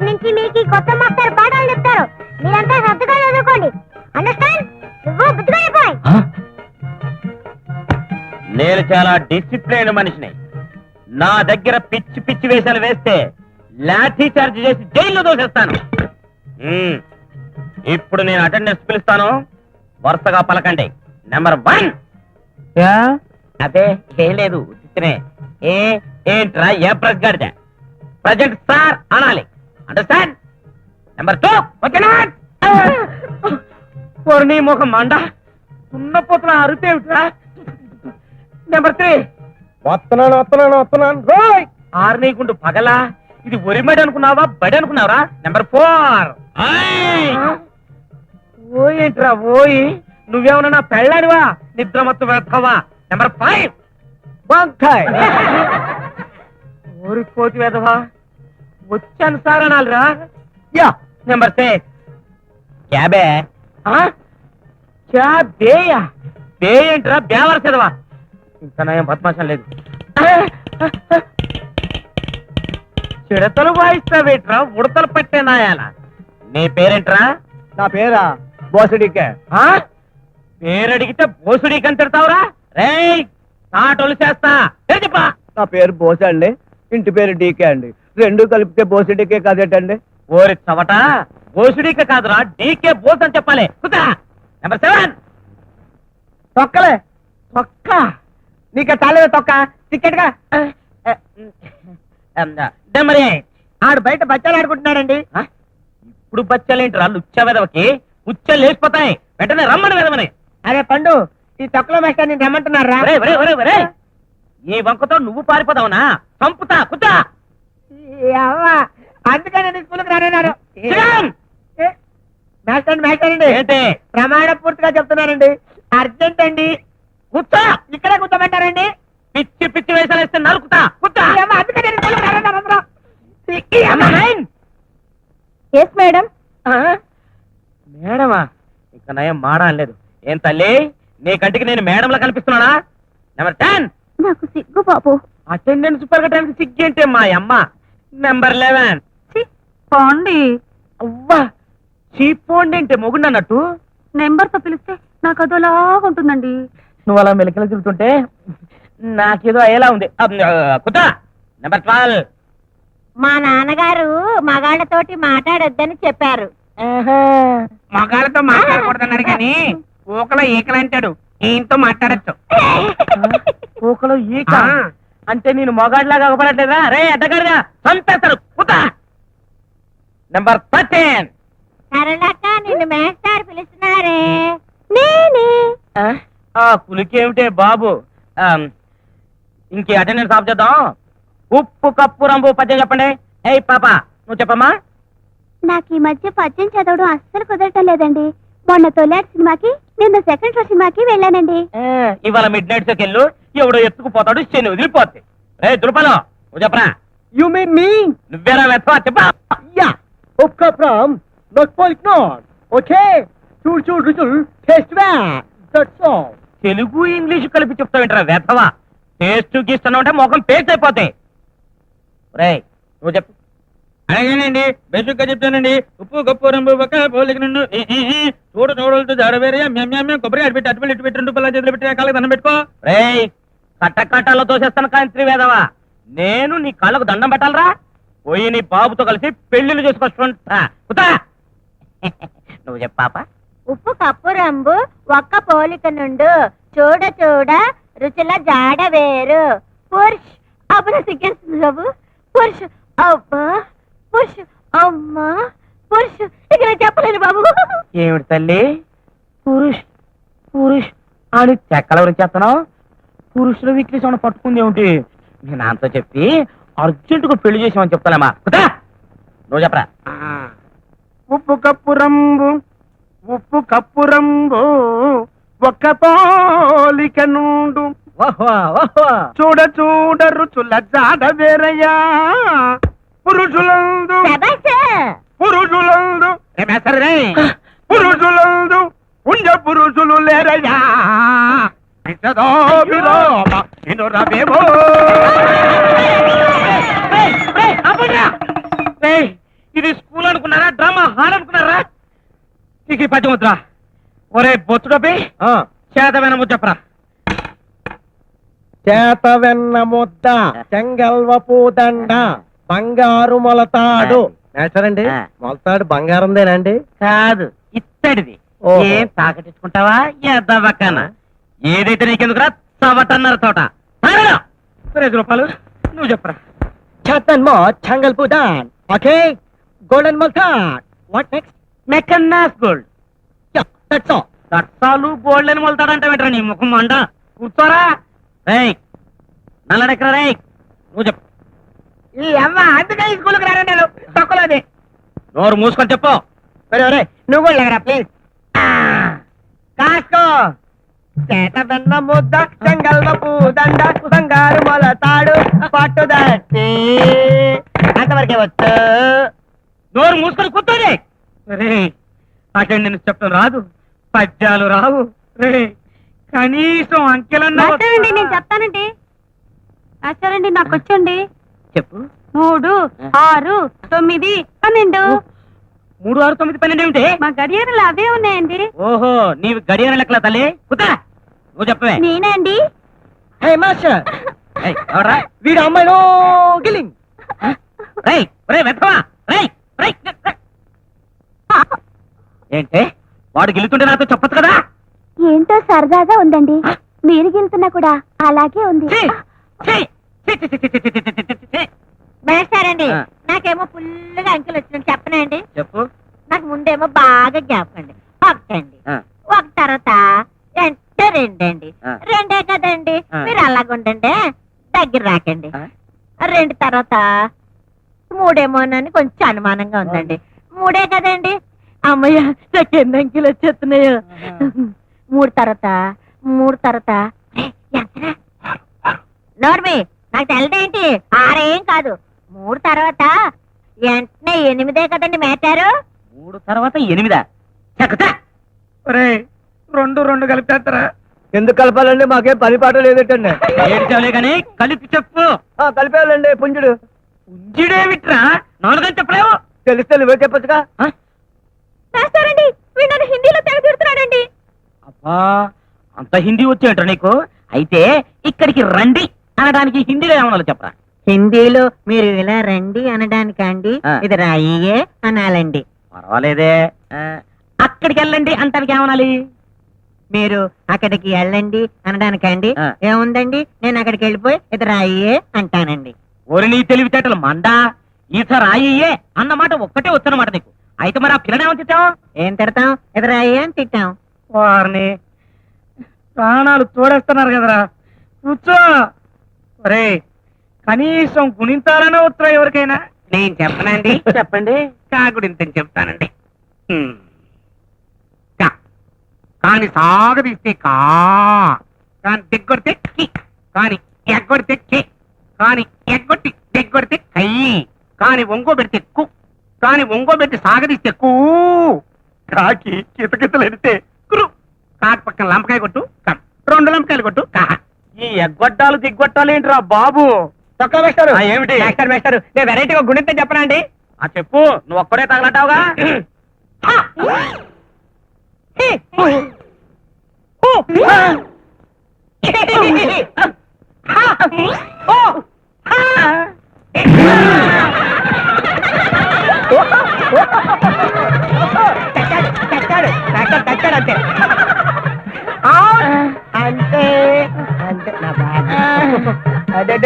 రేపు నుంచి మీకు కొత్త మాస్టర్ పాఠాలు చెప్తారు. మీరంతా చదువుకోండి. అండర్స్టాండ్? నువ్వు బుద్ధిగా నేను చాలా డిసిప్లైన్ మనిషిని. నా దగ్గర పిచ్చి పిచ్చి వేసాలు వేస్తే లాఠీ చార్జ్ చేసి జైల్లో దోసేస్తాను. ఇప్పుడు నేను అటెండెన్స్ పిలుస్తాను. వరుసగా పలకండి. Number one. అదే ఏం లేదు ఏ ఏంట్రా ఏ ప్రజెంట్ సార్ అనాలి. అండర్స్టాండ్ నెంబర్ టూ ఓకేనా పొరని ముఖం మండ. ఉన్నపోతున్న అరుపేమిట్రా నెంబర్ త్రీ వస్తున్నాను వస్తున్నాను వస్తున్నాను రోయ్! ఆరు నీకుండు పగలా. ఇది ఒరిమడి అనుకున్నావా బడి అనుకున్నావరా? నెంబర్ ఫోర్ ఓ ఏంట్రా ఓయి? నువ్వేమన్నా నా పెళ్ళానివా? నిద్ర మొత్తం వెళ్తావా నెంబర్ ఫైవ్ వంకాయ్. ఊరిపోతు వేదవా వచ్చాను సార్ అనాలిరా. యా నెంబర్ సిక్స్ క్యాబే? క్యాబేయా? బే ఏంట్రా బేవర్ చదవా? ఇంకా నయం పద్మాసం లేదు. చిడతలు వాయిస్తావేట్రా? ఉడతలు పట్టే నాయాల. నీ పేరేంట్రా? నా పేరా? బోసడికే. ఆ? పేరడిగితే బోసుడి తిడతావురా? రేయ్ నాటోలు చేస్తా. పేరు చెప్పా. నా పేరు బోస అండి ఇంటి పేరు డీకే అండి. రెండు కలిపితే బోసడికే కదేటండి? ఓరి చవట బోసుడిక కాదురా డీకే బోస్ అని చెప్పాలి. కుదా నెంబర్ సెవెన్ తొక్కలే. తొక్క. నీకు చాలేదా తొక్క. టికెట్గా నెంబర్ ఎయిట్ ఆడు బయట బచ్చాలు ఆడుకుంటున్నాడండి? ఇప్పుడు బచ్చలేంట్రా లుచ్చ వెదవకి? ఉచ్చలు లేచిపోతాయి. వెంటనే రమ్మని వెదవని. అరే పండు ఈ తొక్కలో మేస్టర్ నేను రమ్మంటున్నారా. ఈ వంకతో నువ్వు పారిపోదావునా చంపుతా కుతా అందుకని నేను స్కూల్కి రానన్నారు శ్రీరామ్! మేస్టర్ అండి మేస్టర్ అండి. ఏంటి? ప్రమాణ పూర్తిగా చెప్తున్నానండి. అర్జెంట్ అండి. కుత్తా ఇక్కడే కూర్చోబెట్టారండి పిచ్చి పిచ్చి వేసాలు వేస్తే నరుకుతా ఏమ్మా, అందుకని నేను స్కూల్కి రానన్నారు అందరూ. Yes madam. మేడమా? ఇక నయం మాడా లేదు. ఏం తల్లి? నీ కంటికి నేను మేడంలా కనిపిస్తున్నానా? నెంబర్ టెన్ నాకు సిగ్గు బాబు. అటెండెన్స్ పెరగడానికి సిగ్గేంటే మా అమ్మ? నెంబర్ లెవెన్ పోండి. అవ్వా చీపోండి అంటే మొగుండు అన్నట్టు. నెంబర్తో పిలిస్తే నాకు అదోలా ఉంటుందండి. నువ్వు అలా మెలికలు తిరుగుతుంటే నాకేదో అయ్యేలా ఉంది. కుతా నెంబర్ ట్వెల్వ్ మా నాన్నగారు మగాళ్ళతోటి మాట్లాడొద్దని చెప్పారు. మగాళ్ళతో మాట్లాడకూడదన్నారు కానీ ఊకలో ఈకలు అంటాడు ఈయనతో మాట్లాడచ్చు. ఊకలో ఈక. అంటే నేను మొగాడిలాగా అగపడట్లేదా రే అడ్డగాడిగా చంపేస్తారు కుతా నెంబర్ థర్టీన్ సరళక్క నిన్ను మేస్టార్ పిలుస్తున్నారే. నేనే. ఆ? పులికేమిటే బాబు? ఇంకే అటెండెన్స్ ఆఫ్ చేద్దాం. ఉప్పు కప్పు రంబు పద్యం చెప్పండి. ఏయ్ పాప నువ్వు చెప్పమ్మా. నాకు ఈ మధ్య పద్యం చదవడం అస్సలు కుదరటం లేదండి. మొన్న తొలాటి సినిమాకి నిన్న సెకండ్ షో సినిమాకి వెళ్ళానండి. ఇవాళ మిడ్ నైట్ షోకి వెళ్ళు. ఎవడో ఎత్తుకుపోతాడు శని వదిలిపోద్ది. రే దులపలో నువ్వు చెప్పరా? యు మీన్ మీ నువ్వేరా వెతవా చెప్పా. యా. ఒక్క ప్రామ్ నాట్ పాలిక్ నాట్ ఓకే చూడు చూడు రుచులు టేస్ట్ బ్యా దట్స్ ఆల్ తెలుగు ఇంగ్లీష్ కలిపి చెప్తావేంట్రా వెతవా టేస్ట్ గీస్తున్నావు అంటే ముఖం పేస్ట్ అయిపోతాయి. రే నువ్వు చెప్పు. అలాగేనండి. బేసిక్గా చెప్తానండి. ఉప్పు కప్పు రంబు పక్క పోలిక నుండు చూడ చూడలతో జాడవేరే మేము కొబ్బరి అటు పెట్టి అటు పెట్టి ఇటు పెట్టి రెండు పిల్లలు చేతులు పెట్టి కాళ్ళకి దండం పెట్టుకో. రేయ్ కట్ట కట్టాలో తోసేస్తాను కాంత్రి వేదవా నేను నీ కాళ్ళకు దండం పెట్టాలరా? పోయి నీ బాబుతో కలిసి పెళ్ళిళ్ళు చేసుకొస్తుంటా కుతా! నువ్వు చెప్పు పాప. ఉప్పు కప్పు రంబు ఒక్క పోలిక నుండు చూడ చూడ రుచుల జాడ వేరు. పురుష్ అబ్బన సిగ్గేస్తుంది బాబు. పురుష్ అబ్బా పురుష్ అమ్మా పురుష్. ఇక నేను చెప్పలేను బాబు. ఏమిటి తల్లి? పురుష్ పురుష్ అని చెక్కల గురించి చేస్తున్నావు? పురుషుల వీక్లీ సౌండ్ పట్టుకుంది ఏమిటి? మీ నాన్నతో చెప్పి అర్జెంటుగా పెళ్ళి చేసామని చెప్తానమ్మా కుతా నువ్వు చెప్పరా? ఉప్పు కప్పు రంబు ఉప్పు కప్పు రంబు ఒక్క పోలిక నుండు. చూడ చూడ రుచుల జాడ వేరయ్యా. పురుషులందు. పురుషులందు. పురుషులందు ఉండ పురుషులు లేరయ్యా. ఇది స్కూల్ అనుకున్నారా? డ్రామా హాల్ అనుకున్నారా? ఇక ఈ పద్యం వద్దురా. ఒరే బొచ్చుడపి చేతమైన ముచ్చప్రా చేత వెన్న ముద్ద చెంగల్వపు దండ బంగారు మొలతాడు. ఆ. మొలతాడు బంగారందేనండి కాదు ఇత్తడిది. ఏం తాకటించుకుంటావా ఎద్దవక్కన ఏదైతే నీకెందుకురా? చవటన్నర తోట. రూపాయలు నువ్వు చెప్పరా? చేతన్ మో చెంగల్పు దాన్ ఓకే? గోల్డెన్ మొలతాడ్ what next? Mackenna's gold. That's all that's all gold అని మొలతాడంట వెంటరా నీ ముఖం మంట కూర్చోరా. రేయ్ నల్లడెక్కరా రేయ్? నువ్వు చెప్పు. ఈ అమ్మ అందుకే ఈ స్కూల్కి రాను తక్కువది నోరు మూసుకొని చెప్పు. నువ్వు కూడా ప్లీజ్ కాస్కో. చేత వెన్న ముద్ద చెంగల్వపు దండ బంగారు మొలతాడు పట్టుదట్టి అంతవరకే వచ్చు. నోరు మూసుకొని కూర్చోని రే నాకేం నేను చెప్పడం రాదు. పద్యాలు రావు. రే కనీసం అంకెలన్నా మాస్టారండి నేను చెప్తానండి. మాస్టారండి నాకు వచ్చండి. చెప్పు. మూడు ఆరు తొమ్మిది పన్నెండు. మూడు ఆరు తొమ్మిది పన్నెండు ఏమిటి? మా గడియారాలు అవే ఉన్నాయండి. ఓహో నీవు గడియార లెక్కల తల్లి. కుతా నువ్వు చెప్పవే నేనే అండి హే మాస్టర్ ఏయ్, ఎవడ్రా? వీడు అమ్మాయిలో గిలింగ్ రేయ్, రేయ్, వెధవా, రేయ్, రేయ్, రేయ్. ఏంటే వాడు గెలుతుంటే నాతో చెప్పొచ్చు కదా ఏంటో సరదాగా ఉందండి మీరు గెలుతున్నా కూడా అలాగే ఉంది ఛీ, ఛీ, ఛీ, ఛీ, ఛీ, ఛీ, ఛీ, ఛీ, ఛీ, ఛీ, ఛీ, ఛీ. మేస్తారండి ఆ. నాకేమో ఫుల్గా అంకెలు వచ్చినట్టు చెప్పనండి చెప్పు నాకు ముందేమో బాగా జ్ఞాపకం అండి ఒకటండి ఆ, ఒక తర్వాత అంటే రెండండి. రెండే కదండి. మీరు అలాగుండండి. దగ్గర రాకండి? రెండు తర్వాత మూడేమోనని కొంచెం అనుమానంగా ఉందండి. మూడే కదండి. అమ్మయ్య నాకు ఎన్ని అంకెలు వచ్చేస్తున్నాయో. మూడు తర్వాత మూడు తర్వాత? నోర్మి నాకు తెలదేంటి ఆరేం కాదు. మూడు తర్వాత వెంటనే ఎనిమిదే కదండి మేటారు మూడు తర్వాత ఎనిమిదా? చెక్కుతా రెండు రెండు కలిపేస్తారా? ఎందుకు కలపాలండి? మాకేం పని పాట లేదటండి. ఏడ్చావులే కానీ కలిపి చెప్పు. కలిపేయాలండి పుంజుడు. ఉంజిడేమిట్రా నాలుగని చెప్పలేవు? తెలిస్తే నువ్వే చెప్పొచ్చుగా. వీడు నన్ను హిందీలో తెగ తిడుతున్నాడండి. అబ్బా అంత హిందీ వచ్చేంట నీకు? అయితే ఇక్కడికి రండి అనడానికి హిందీలో ఏమన్నా చెప్పరా? హిందీలో మీరు ఇలా రండి అనడానికండి. ఇది రాయియే అనాలండి. పర్వాలేదే. అక్కడికి వెళ్ళండి అంటానికి ఏమనాలి? మీరు అక్కడికి వెళ్ళండి అనడానికండి. ఆ. ఏముందండి? నేను అక్కడికి వెళ్ళిపోయి ఇది రాయియే అంటానండి. ఓరి నీ తెలివితేటలు మందా? ఈత రాయియే అన్నమాట ఒక్కటే వచ్చనమాట నీకు. అయితే మరి ఆ పిల్లని ఏం తిడతాం? ఇది రాయియే అని తిట్టాం. వారిని ప్రాణాలు తోడేస్తున్నారు కదరా. కూర్చో. కనీసం గుణింతాలనే ఉత్తరా ఎవరికైనా. నేను చెప్పనండి. చెప్పండి. కాకుడింతని చెప్తానండి. హ్మ్. కాని సాగదీస్తే కా. కాని దిగ్గొడితే కి కాని ఎగ్గొడితే కి కాని ఎగ్గొట్టి దిగ్గొడితే కై కాని ఒంగో పెడితే కు. కాని ఒంగో పెట్టి సాగదీస్తే కూ. కాకి కితకితలు ఎడితే కురు. కాకి పక్కన లంపకాయ కొట్టు కా. రెండు లంపకాయలు కొట్టు కా. ఈ ఎగ్గొట్టాలు దిగ్గొట్టాలు ఏంట్రా బాబు? తొక్క వేస్తారు. ఏమిటి? మాస్టర్ వేస్తారు. నేను వెరైటీగా గుణితే చెప్పనా అండి? ఆ చెప్పు. నువ్వు ఒక్కడే తగలటావుగా? అంతే అంతే అంతే నా బాగా అదే